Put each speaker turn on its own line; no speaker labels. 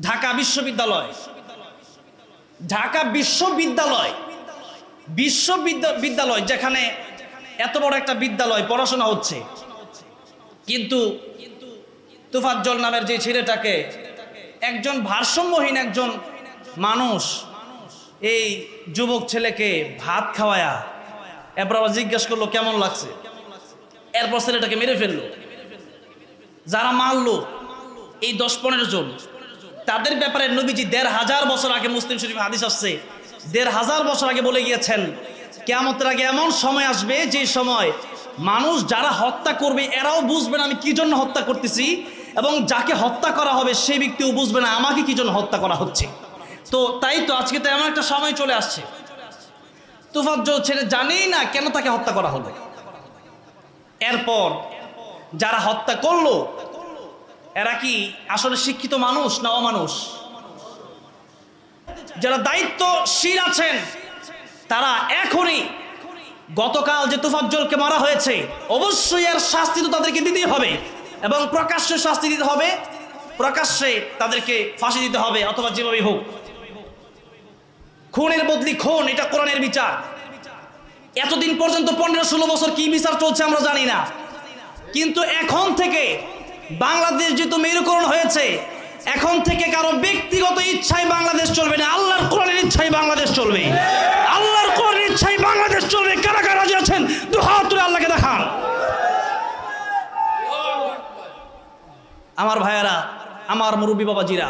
ঢাকা বিশ্ববিদ্যালয়। ঢাকা বিশ্ববিদ্যালয়। বিশ্ববিদ্যা- বিদ্যালয় যেখানে এত বড় একটা বিদ্যালয়, পড়াশোনা হচ্ছে। কিন্তু তুফাজ্জল নামের যে ছেলেটাকে, একজন ভারসাম্যহীন একজন মানুষ এই যুবক ছেলেকে ভাত খাওয়ায়া এরপর আবার জিজ্ঞেস করল, কেমন লাগছে? এরপর ছেলেটাকে মেরে ফেলল। যারা মারলো, এই দশ পনেরো জন তাদের ব্যাপারে নবীজি দেড় হাজার বছর আগে মুসলিম শরীফ হাদিস আসছে। দেড় হাজার বছর আগে বলে গিয়েছেন, কেয়ামতের আগে এমন সময় আসবে যে সময় মানুষ যারা হত্যা করবে, এরাও বুঝবে না আমি কি জন্য হত্যা করতেছি এবং যাকে হত্যা করা হবে সেই ব্যক্তিও বুঝবে না আমাকে কি জন্য হত্যা করা হচ্ছে। তো তাই তো আজকে তো এমন একটা সময় চলে আসছে। তুফাজ্জল ছেলে জানেই না কেন তাকে হত্যা করা হলো। এরপর যারা হত্যা করল এরা কি আসলে শিক্ষিত মানুষ না অমানুষ? যারা দায়িত্বশীল আছেন, তারা এখনই গতকাল যে তুফাজ্জলকে মারা হয়েছে, অবশ্যই এর শাস্তি তো তাদেরকে দিতেই হবে এবং প্রকাশ্যে শাস্তি দিতে হবে, প্রকাশ্যে তাদেরকে ফাঁসি দিতে হবে, অথবা যেভাবেই হোক। খুনের বদলি খুন, এটা কোরআনের বিচার। এতদিন পর্যন্ত পনেরো ষোলো বছর কি বিচার চলছে আমরা জানি না। কিন্তু এখন থেকে বাংলাদেশ যেহেতু মেরুকরণ হয়েছে, এখন থেকে কারও ব্যক্তিগত ইচ্ছায় বাংলাদেশ চলবে না, আল্লাহর কোরআনের ইচ্ছায় বাংলাদেশ চলবে। আল্লাহর কোরআনের ইচ্ছায় বাংলাদেশ চলবে। কারা কারা রাজি আছেন? দু হাত তুলে আল্লাহকে দেখান। আমার ভাইয়ারা, আমার মুরব্বী বাবাজিরা